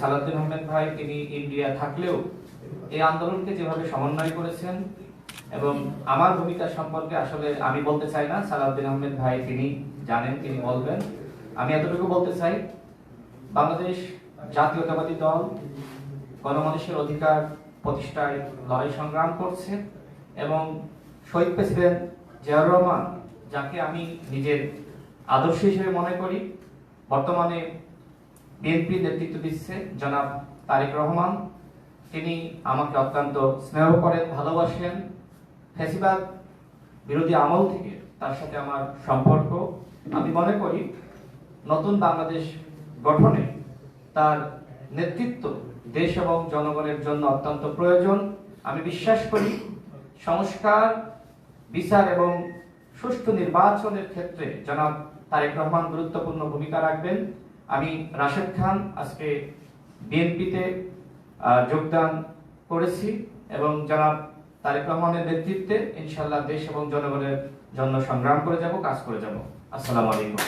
সালাউদ্দিন আহমেদ ভাই, তিনি ইন্ডিয়া থাকলেও এই আন্দোলনকে যেভাবে সমন্বয় করেছেন এবং আমার ভূমিকা সম্পর্কে আসলে আমি বলতে চাই না, সালাউদ্দিন আহমেদ ভাই তিনি জানেন, তিনি বলবেন। আমি এতটুকু বলতে চাই, বাংলাদেশ জাতীয়তাবাদী দল গণমানুষের অধিকার প্রতিষ্ঠায় লড়াই সংগ্রাম করছে এবং শহীদ প্রেসিডেন্ট জিয়াউর রহমান, যাকে আমি নিজের আদর্শ হিসেবে মনে করি, বর্তমানে বিএনপি নেতৃত্ব দিচ্ছে জনাব তারেক রহমান। তিনি আমাকে অত্যন্ত স্নেহ করেন, ভালোবাসেন। ফেসিবাদ বিরোধী আমল থেকে তার সাথে আমার সম্পর্ক। আমি মনে করি নতুন বাংলাদেশ গঠনে তার নেতৃত্ব দেশ এবং জনগণের জন্য অত্যন্ত প্রয়োজন। আমি বিশ্বাস করি সংস্কার, বিচার এবং সুষ্ঠু নির্বাচনের ক্ষেত্রে জনাব তারেক রহমান গুরুত্বপূর্ণ ভূমিকা রাখবেন। আমি রাশেদ খান আজকে বিএনপিতে যোগদান করেছি এবং জনাব তারেক রহমানের নেতৃত্বে ইনশাল্লাহ দেশ এবং জনগণের জন্য সংগ্রাম করে যাব, কাজ করে যাব। আসসালামু আলাইকুম।